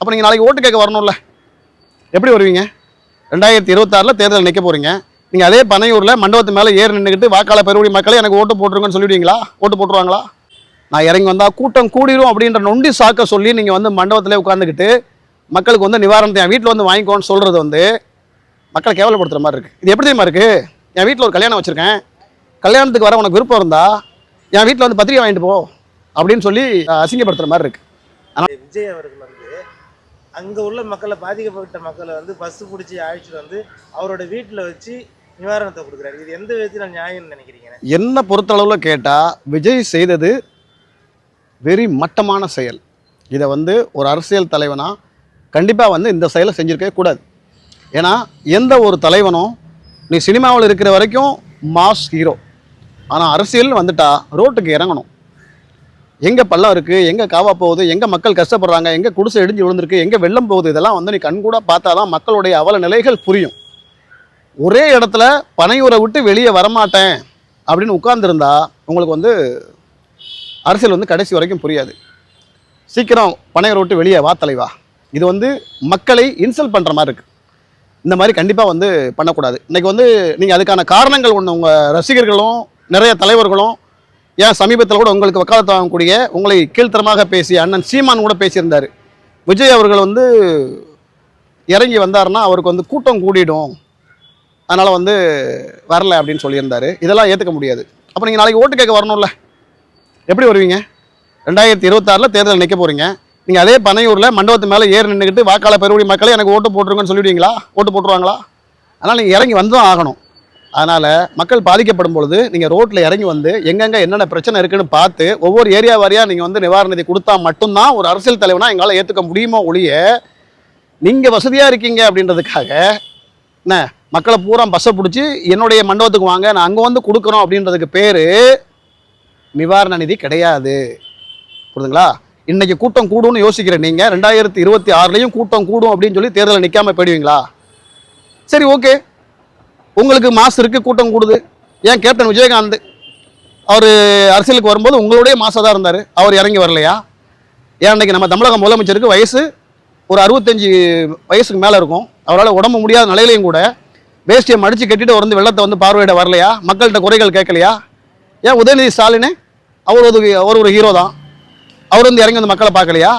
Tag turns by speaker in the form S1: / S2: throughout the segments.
S1: அப்போ நீங்கள் நாளைக்கு ஓட்டு கேட்க வரணும்ல. எப்படி வருவீங்க? ரெண்டாயிரத்தி இருபத்தாறில் தேர்தல் நிற்க போகிறீங்க நீங்கள் அதே பனையூரில் மண்டபத்து மேலே ஏறி நின்றுக்கிட்டு வாக்காளர் பெருவடி மக்களே எனக்கு ஓட்டு போட்டுருங்கன்னு சொல்லிடுவீங்களா? ஓட்டு போட்டுருவாங்களா? நான் இறங்கி வந்தால் கூட்டம் கூடிரும் அப்படின்ற நொண்டி சாக்க சொல்லி நீங்கள் வந்து மண்டபத்தில் உட்காந்துக்கிட்டு மக்களுக்கு வந்து நிவாரணத்தை என் வீட்டில் வந்து வாங்கிக்கோன்னு சொல்கிறது வந்து மக்களை கேவலப்படுத்துகிற மாதிரி இருக்குது இது எப்படி தெரியுமா இருக்குது என் வீட்டில் ஒரு கல்யாணம் வச்சுருக்கேன். கல்யாணத்துக்கு வர உனக்கு விருப்பம் இருந்தால் என் வீட்டில் வந்து பத்திரிக்கை வாங்கிட்டு போ அப்படின்னு சொல்லி அசிங்கப்படுத்துகிற மாதிரி இருக்குது
S2: விஜய் அவர்கள் அங்கே உள்ள மக்களை பாதிக்கப்பட்ட மக்களை வந்து பஸ்ஸு பிடிச்சி அழைச்சிட்டு வந்து அவரோட வீட்டில் வச்சு நிவாரணத்தை கொடுக்குறாரு. இது எந்த விதத்தில் நியாயம்னு நினைக்கிறீங்க?
S1: என்னை பொறுத்தளவில் கேட்டால் விஜய் செய்தது வெரி மட்டமான செயல். இதை வந்து ஒரு அரசியல் தலைவனாக கண்டிப்பாக வந்து இந்த செயலை செஞ்சுருக்கவே கூடாது. ஏன்னா எந்த ஒரு தலைவனும் நீ சினிமாவில் இருக்கிற வரைக்கும் மாஸ் ஹீரோ. ஆனால் அரசியல் வந்துட்டா ரோட்டுக்கு இறங்கணும். எங்கே பள்ளம் இருக்குது எங்கே காவா போகுது? எங்கே மக்கள் கஷ்டப்படுறாங்க? எங்கே குடிசை இடிஞ்சு விழுந்திருக்கு? எங்கே வெள்ளம் போகுது? இதெல்லாம் வந்து நீ கண்கூட பார்த்தா தான் மக்களுடைய அவல நிலைகள் புரியும். ஒரே இடத்துல பனையூரை விட்டு வெளியே வரமாட்டேன் அப்படின்னு உட்கார்ந்துருந்தா உங்களுக்கு வந்து அரசியல் வந்து கடைசி வரைக்கும் புரியாது. சீக்கிரம் பனையூரை விட்டு வெளியே வா தலைவா. இது வந்து மக்களை இன்சல்ட் பண்ணுற மாதிரி இருக்குது இந்த மாதிரி கண்டிப்பாக வந்து பண்ணக்கூடாது. இன்றைக்கி வந்து நீங்கள் அதுக்கான காரணங்கள் ஒன்று உங்கள் ரசிகர்களும் நிறைய தலைவர்களும் ஏன் சமீபத்தில் கூட உங்களுக்கு வக்காலத்து வாங்கக்கூடிய உங்களை கீழ்த்தரமாக பேசிய அண்ணன் சீமான் கூட பேசியிருந்தார். விஜய் அவர்கள் வந்து இறங்கி வந்தாருன்னா அவருக்கு வந்து கூட்டம் கூடிடும். அதனால் வந்து வரல அப்படின்னு சொல்லியிருந்தார். இதெல்லாம் ஏற்றுக்க முடியாது. அப்போ நீங்கள் நாளைக்கு ஓட்டு கேட்க வரணும்ல. எப்படி வருவீங்க? ரெண்டாயிரத்தி இருபத்தாறில் தேர்தல் நிற்க போகிறீங்க நீங்கள் அதே பனையூரில் மண்டபத்து மேலே ஏறி நின்றுக்கிட்டு வாக்காளர் பெருவடி மக்களே எனக்கு ஓட்டு போட்டுருங்கன்னு சொல்லிவிடுவீங்களா ஓட்டு போட்டுருவாங்களா? அதனால் நீங்கள் இறங்கி வந்து தான் ஆகணும். அதனால் மக்கள் பாதிக்கப்படும் பொழுது நீங்கள் ரோட்டில் இறங்கி வந்து எங்கெங்கே என்னென்ன பிரச்சனை இருக்குன்னு பார்த்து ஒவ்வொரு ஏரியா வாரியாக நீங்கள் வந்து நிவாரண நிதி கொடுத்தா மட்டும்தான் ஒரு அரசியல் தலைவனாக எங்களால் ஏற்றுக்க முடியுமோ ஒழிய நீங்கள் வசதியாக இருக்கீங்க அப்படின்றதுக்காக என்ன மக்களை பூரா பஸ்ஸை பிடிச்சி என்னுடைய மண்டபத்துக்கு வாங்க நான் அங்கே வந்து கொடுக்குறோம் அப்படின்றதுக்கு பேர் நிவாரண நிதி கிடையாது. புரியுதுங்களா? இன்றைக்கி கூட்டம் கூடும்னு யோசிக்கிறேன் நீங்கள் ரெண்டாயிரத்தி இருபத்தி ஆறுலையும் கூட்டம் கூடும் அப்படின்னு சொல்லி தேர்தலில் நிற்காமல் போயிடுவீங்களா? சரி ஓகே உங்களுக்கு மாஸ் இருக்குது கூட்டம் கூடுது. ஏன் கேப்டன் விஜயகாந்த் அவர் அரசியலுக்கு வரும்போது உங்களுடைய மாசாக தான் இருந்தார். அவர் இறங்கி வரலையா? ஏன் அன்னைக்கு நம்ம தமிழக முதலமைச்சருக்கு வயசு ஒரு அறுபத்தஞ்சு வயசுக்கு மேலே இருக்கும். அவரால் உடம்பு முடியாத நிலையிலையும் கூட வேஷ்டியை மடித்து கட்டிட்டு வந்து வெள்ளத்தை வந்து பார்வையிட வரலையா? மக்கள்கிட்ட குறைகள் கேட்கலையா? ஏன் உதயநிதி ஸ்டாலினு? அவர் ஒரு அவர் ஒரு ஹீரோ தான். அவர் வந்து இறங்கி வந்து மக்களை பார்க்கலையா?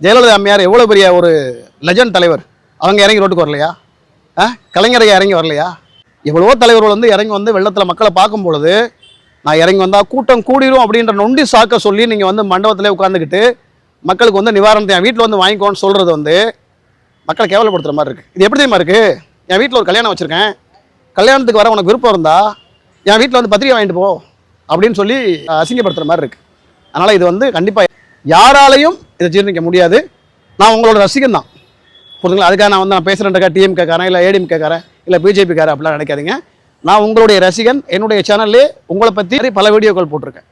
S1: ஜெயலலிதா அம்மையார் எவ்வளோ பெரிய ஒரு லெஜண்ட் தலைவர். அவங்க இறங்கி ரோட்டுக்கு வரலையா? ஆ? கலைஞரை இறங்கி வரலையா? எவ்வளவோ தலைவர்கள் வந்து இறங்கி வந்து வெள்ளத்தில் மக்களை பார்க்கும் பொழுது நான் இறங்கி வந்தால் கூட்டம் கூடிரும் அப்படின்ற நொண்டி சாக்க சொல்லி நீங்கள் வந்து மண்டபத்தில் உட்காந்துக்கிட்டு மக்களுக்கு வந்து நிவாரணத்தை என் வீட்டில் வந்து வாங்கிக்கோன்னு சொல்கிறது வந்து மக்களை கேவலப்படுத்துகிற மாதிரி இருக்குது இது எப்படி தெரியுமா இருக்குது என் வீட்டில் ஒரு கல்யாணம் வச்சுருக்கேன். கல்யாணத்துக்கு வர உனக்கு விருப்பம் இருந்தால் என் வீட்டில் வந்து பத்திரிக்கை வாங்கிட்டு போ அப்படின்னு சொல்லி அசிங்கப்படுத்துகிற மாதிரி இருக்குது அதனால் இது வந்து கண்டிப்பாக யாராலையும் இதை ஜீர்ணிக்க முடியாது. நான் உங்களோட ரசிகன் தான் புரிஞ்சுங்களா அதுக்காக நான் வந்து நான் பேசுகிறேன்க்கா டிஎம் கேட்கறேன் இல்லை ஏடிஎம் கேட்கறேன் இல்லை பிஜேபி காரன் அப்படிலாம் நினைக்காதீங்க. நான் உங்களுடைய ரசிகன் என்னுடைய சேனல்லே உங்களை பற்றி பல வீடியோக்கள் போட்டிருக்கேன்.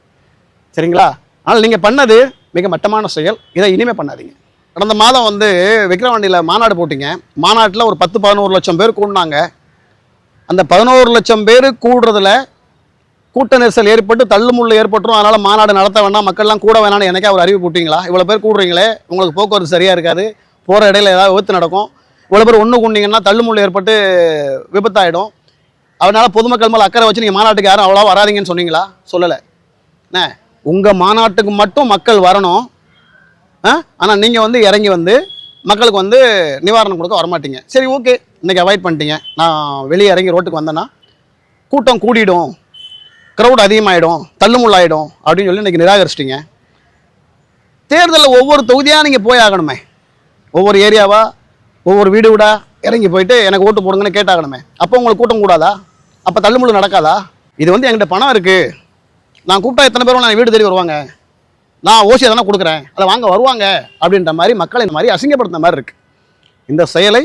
S1: சரிங்களா? ஆனால் நீங்கள் பண்ணது மிக மட்டமான செயல். இதை இனிமேல் பண்ணாதீங்க. கடந்த மாதம் வந்து விக்ரவாண்டியில் மாநாடு போட்டிங்க. மாநாட்டில் ஒரு பத்து பதினோரு லட்சம் பேர் கூடினாங்க. அந்த பதினோரு லட்சம் பேர் கூடுறதுல கூட்ட நெரிசல் ஏற்பட்டு தள்ளுமுள்ள ஏற்பட்டுரும். அதனால் மாநாடு நடத்த வேண்டாம் மக்கள்லாம் கூட வேணாம்னு எனக்கே அவர் அறிவு போட்டிங்களா? இவ்வளோ பேர் கூடுறீங்களே உங்களுக்கு போக்குவரத்து சரியாக இருக்காது. போகிற இடையில ஏதாவது விபத்து நடக்கும். இவ்வளோ பேர் ஒன்று கூண்டிங்கன்னா தள்ளுமுள்ளு ஏற்பட்டு விபத்தாயிடும். அதனால் பொதுமக்கள் மேலே அக்கறை வச்சு நீங்கள் மாநாட்டுக்கு யாரும் அவ்வளோ வராதீங்கன்னு சொன்னீங்களா? சொல்லலை. என்ன? உங்கள் மாநாட்டுக்கு மட்டும் மக்கள் வரணும். ஆனால் நீங்கள் வந்து இறங்கி வந்து மக்களுக்கு வந்து நிவாரணம் கொடுக்க வரமாட்டீங்க. சரி ஓகே. இன்னைக்கு அவாய்ட் பண்ணிட்டீங்க. நான் வெளியே இறங்கி ரோட்டுக்கு வந்தேன்னா கூட்டம் கூடிடும். க்ரௌட் அதிகமாகிடும் தள்ளுமுள்ளாயிடும் அப்படின்னு சொல்லி இன்றைக்கி நிராகரிச்சிட்டிங்க. தேர்தலில் ஒவ்வொரு தொகுதியாக நீங்கள் போய் ஆகணுமே. ஒவ்வொரு ஏரியாவா? ஒவ்வொரு வீடு விட? இறங்கி போயிட்டு எனக்கு ஓட்டு போடுங்கன்னு கேட்டாகணுமே. அப்போ உங்களுக்கு கூட்டம் கூடாதா? அப்போ தள்ளுமுள்ளு நடக்காதா? இது வந்து என்கிட்ட பணம் இருக்குது நான் கூப்பிட்டா எத்தனை பேரும் நான் வீடு தேடி வருவாங்க. நான் ஓசியை தானே கொடுக்குறேன். அதை வாங்க வருவாங்க அப்படின்ற மாதிரி மக்களை இந்த மாதிரி அசிங்கப்படுத்த மாதிரி இருக்குது இந்த செயலை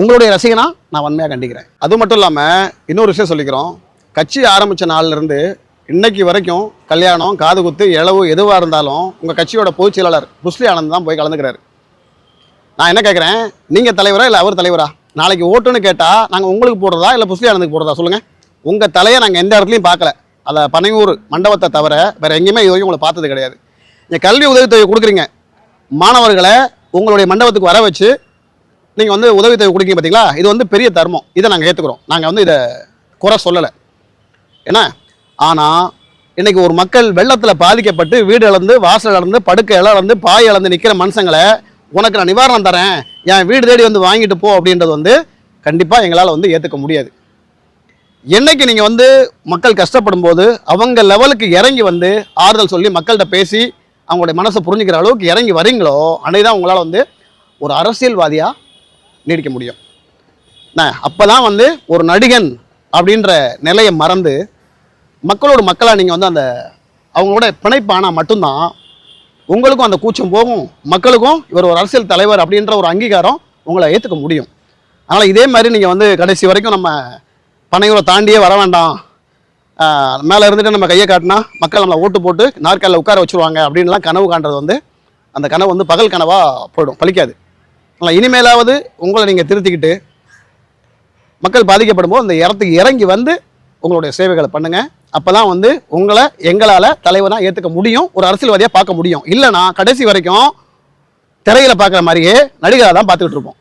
S1: உங்களுடைய ரசிகனா நான் வன்மையாக கண்டிக்கிறேன். அது மட்டும் இல்லாமல் இன்னொரு விஷயம் சொல்லிக்கிறோம். கட்சி ஆரம்பித்த நாள்லேருந்து இன்னைக்கு வரைக்கும் கல்யாணம் காது குத்து இளவு எதுவாக இருந்தாலும் உங்கள் கட்சியோட பொதுச் செயலாளர் புஸ்லி ஆனந்த் தான் போய் கலந்துக்கிறாரு. நான் என்ன கேட்குறேன் நீங்கள் தலைவரா இல்லை அவர் தலைவரா? நாளைக்கு ஓட்டுன்னு கேட்டால் நாங்கள் உங்களுக்கு போடுறதா இல்லை புஸ்லி ஆனந்துக்கு போடுறதா சொல்லுங்கள் உங்கள் தலையை நாங்கள் எந்த இடத்துலையும் பார்க்கல. அதை பனையூர் மண்டபத்தை தவிர வேறு எங்கேயுமே இது வரைக்கும் உங்களை பார்த்தது கிடையாது. நீங்கள் கல்வி உதவித்தொகை கொடுக்குறீங்க. மாணவர்களை உங்களுடைய மண்டபத்துக்கு வர வச்சு நீங்கள் வந்து உதவித்தொகை கொடுக்கீங்க பார்த்தீங்களா இது வந்து பெரிய தர்மம். இதை நாங்கள் ஏற்றுக்கிறோம் நாங்கள் வந்து இதை குறை சொல்லலை. என்ன? ஆனால் இன்றைக்கி ஒரு மக்கள் வெள்ளத்தில் பாதிக்கப்பட்டு வீடு இழந்து வாசல் இழந்து படுக்கை இழந்து பாய் இழந்து நிற்கிற மனுஷங்களை உனக்கு நான் நிவாரணம் தரேன் என் வீடு தேடி வந்து வாங்கிட்டு போ அப்படின்றது வந்து கண்டிப்பாக எங்களால் வந்து ஏற்றுக்க முடியாது. என்னைக்கு நீங்கள் வந்து மக்கள் கஷ்டப்படும் போது அவங்க லெவலுக்கு இறங்கி வந்து ஆறுதல் சொல்லி மக்கள்கிட்ட பேசி அவங்களுடைய மனசை புரிஞ்சுக்கிற அளவுக்கு இறங்கி வரீங்களோ அன்னைக்கு தான் உங்களால் வந்து ஒரு அரசியல்வாதியாக நீடிக்க முடியும். அப்போ தான் வந்து ஒரு நடிகன் அப்படின்ற நிலையை மறந்து மக்களோட மக்களாக நீங்கள் வந்து அந்த அவங்களோட பிணைப்பானால் மட்டும்தான் உங்களுக்கும் அந்த கூச்சம் போகும். மக்களுக்கும் இவர் ஒரு அரசியல் தலைவர் அப்படின்ற ஒரு அங்கீகாரம் உங்களை ஏற்றுக்க முடியும். அதனால் இதே மாதிரி நீங்கள் வந்து கடைசி வரைக்கும் நம்ம பனையூரை தாண்டியே வர வேண்டாம். மேலே இருந்துட்டு நம்ம கையை காட்டினா மக்கள் நம்மளை ஓட்டு போட்டு நாற்காலில் உட்கார வச்சுருவாங்க அப்படின்லாம் கனவு காண்றது வந்து அந்த கனவு வந்து பகல் கனவாக போயிடும் பலிக்காது ஆனால் இனிமேலாவது உங்களை நீங்கள் திருத்திக்கிட்டு மக்கள் பாதிக்கப்படும் போது அந்த இடத்துக்கு இறங்கி வந்து உங்களுடைய சேவைகளை பண்ணுங்கள் அப்போ தான் வந்து உங்களை எங்களால் தலைவராக ஏற்றுக்க முடியும் ஒரு அரசியல்வாதியாக பார்க்க முடியும். இல்லைனா கடைசி வரைக்கும் திரையில் பார்க்குற மாதிரியே நடிகராக தான் பார்த்துக்கிட்டு இருப்போம்.